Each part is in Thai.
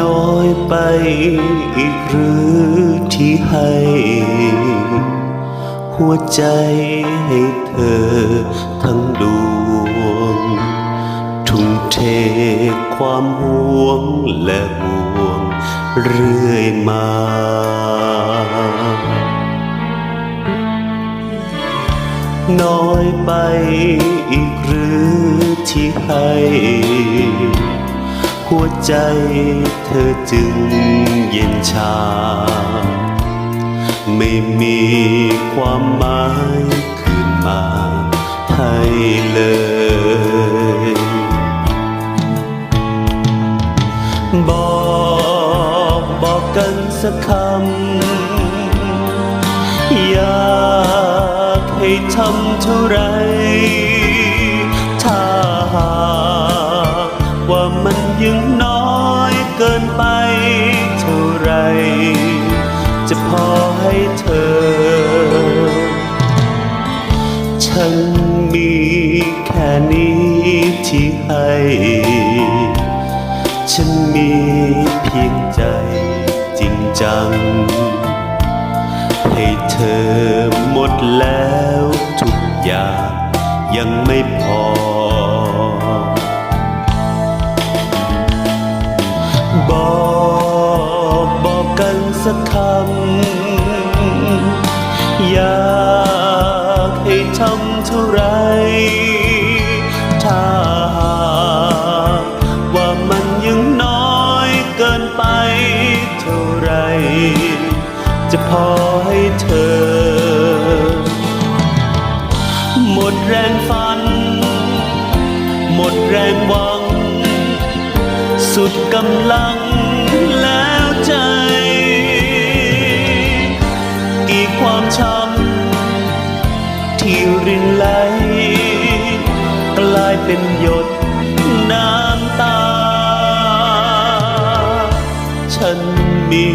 น้อยไปอีกหรือที่ให้ หัวใจให้เธอทั้งดวง ทุ่มเทความห่วงและห่วงเรื่อยมาน้อยไป หัวใจเธอจึงเย็นชา ไม่มีความหมายคืนมาให้เลย บอกบอกกันสักคำ อยากให้ทำเท่าไร ว่ามันยังน้อยเกินไปเท่าไร จะพอให้เธอ ฉันมีแค่นี้ที่ให้ ฉันมีเพียงใจจริงจัง ให้เธอหมดแล้วทุกอย่างยังไม่พอ บอกบอกกันสักคำอยากให้ทำเท่าไร ถ้าหากว่ามันยังน้อยเกินไปเท่าไร จะพอให้เธอ หมดแรงฝัน หมดแรงหวัง สุดกำลังแล้วใจ กี่ความช้ำที่รินไหล กลายเป็นหยดน้ำตา ฉันมี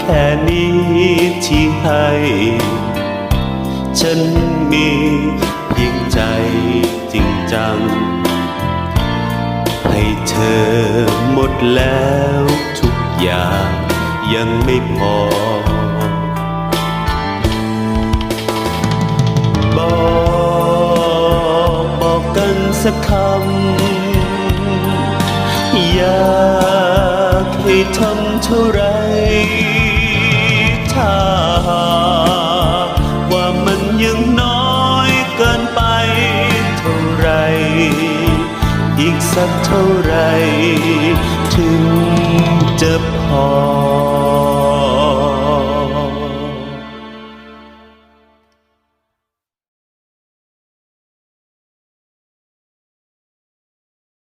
แค่นี้ที่ให้ ฉันมีเพียงใจจริงจัง ให้เธอหมดแล้วทุกอย่างยังไม่พอ บอกบอกกันสักคำ อยากให้ทำเท่าไร สั